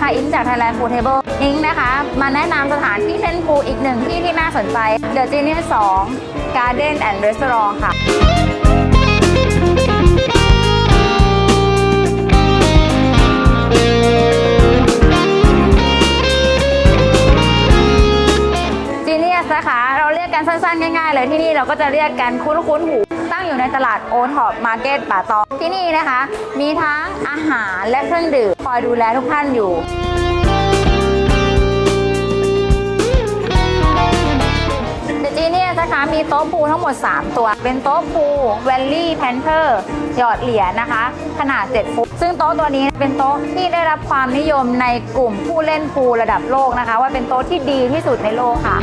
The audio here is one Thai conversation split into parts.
Pool Table อิงนะคะ มาแนะนำสถานที่เล่นพูลอีกหนึ่งที่ที่น่าสนใจ The Genius 2 Garden and Restaurant ค่ะ Genius นะคะ เราเรียกกันสั้นๆ ง่ายๆ เลยที่นี่เราก็จะเรียกกันคุ้นๆหู ตั้งอยู่ในตลาดโอท็อปมาร์เก็ตป่าตองที่นี่นะคะ มีทั้งอาหารและเครื่องดื่มคอยดูแลทุกท่านอยู่เดจีเนี่ยนะคะมีโต๊ะพูทั้งหมด 3 ตัว เป็นโต๊ะพูลแวลลี่แพนเทอร์หยอดเหรียญนะคะ ขนาด 7 ฟุต ซึ่งโต๊ะตัวนี้เป็นโต๊ะที่ได้รับความนิยมในกลุ่มผู้เล่นพูระดับโลกนะคะ ว่าเป็นโต๊ะที่ดีที่สุดในโลกค่ะ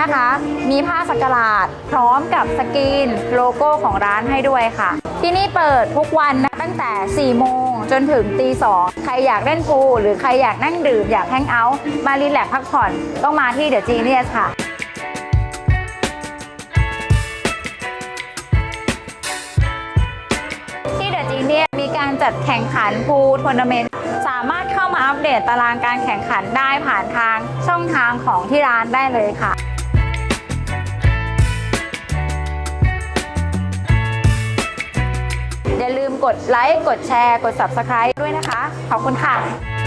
นะคะ มีผ้าสักการาดพร้อมกับสกรีนโลโก้ของร้านให้ด้วยค่ะ ที่นี่เปิดทุกวันนะตั้งแต่ 4 โมงจนถึงตี2ใครอยากเล่นพูลหรือใครอยากนั่งดื่ม อยากแฮงเอาท์มารีแลกซ์พักผ่อนต้องมาที่เดอะจีเนียสค่ะที่เดอะจีเนียมีการจัดแข่งขันพูลทัวร์นาเมนต์สามารถเข้ามาอัปเดตตารางการแข่งขันได้ผ่านทางช่องทางของที่ร้านได้เลยค่ะ ดไลค์ กดแชร์ กด Subscribe ด้วยนะคะ ขอบคุณค่ะ